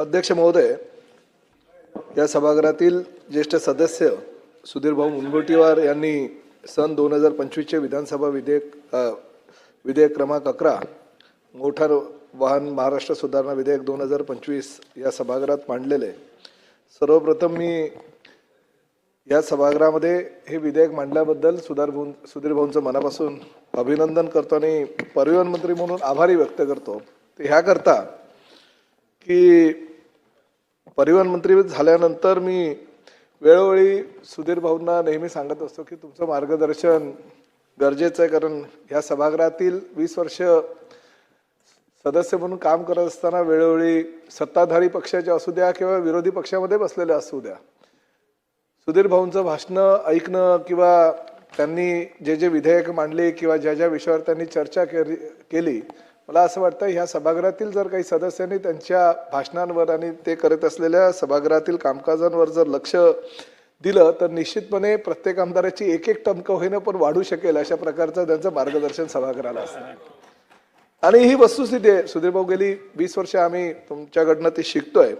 अध्यक्ष महोदय या सभागृहातील ज्येष्ठ सदस्य सुधीरभाऊ मुनगोटीवार यांनी सन दोन हजार पंचवीसचे विधानसभा विधेयक विधेयक क्रमांक अकरा मोठार वाहन महाराष्ट्र सुधारणा विधेयक दोन हजार पंचवीस या सभागृहात मांडलेले. सर्वप्रथम मी या सभागृहामध्ये हे विधेयक मांडल्याबद्दल सुधार भाऊ सुधीर भाऊंचं मनापासून अभिनंदन करतो आणि परिवहन मंत्री म्हणून आभारी व्यक्त करतो. ह्याकरता की परिवहन मंत्री झाल्यानंतर मी वेळोवेळी सुधीर भाऊंना नेहमी सांगत असतो की तुमचं मार्गदर्शन गरजेचं आहे कारण ह्या सभागृहातील वीस वर्ष सदस्य म्हणून काम करत असताना वेळोवेळी सत्ताधारी पक्षाचे असू द्या किंवा विरोधी पक्षामध्ये बसलेले असू द्या. सुधीर भाऊंचं भाषणं ऐकणं किंवा त्यांनी जे जे विधेयक मांडले किंवा ज्या ज्या विषयावर त्यांनी चर्चा केली केली मला असं वाटतं ह्या सभागृहातील जर काही सदस्यांनी त्यांच्या भाषणांवर आणि ते करत असलेल्या सभागृहातील कामकाजांवर जर लक्ष दिलं तर निश्चितपणे प्रत्येक आमदाराची एक एक टमकं होईनं पण वाढू शकेल अशा प्रकारचं त्यांचं मार्गदर्शन सभागृहाला असतं. आणि ही वस्तुस्थिती आहे. सुधीरभाऊ गेली वीस वर्ष आम्ही तुमच्याकडनं ते शिकतोय.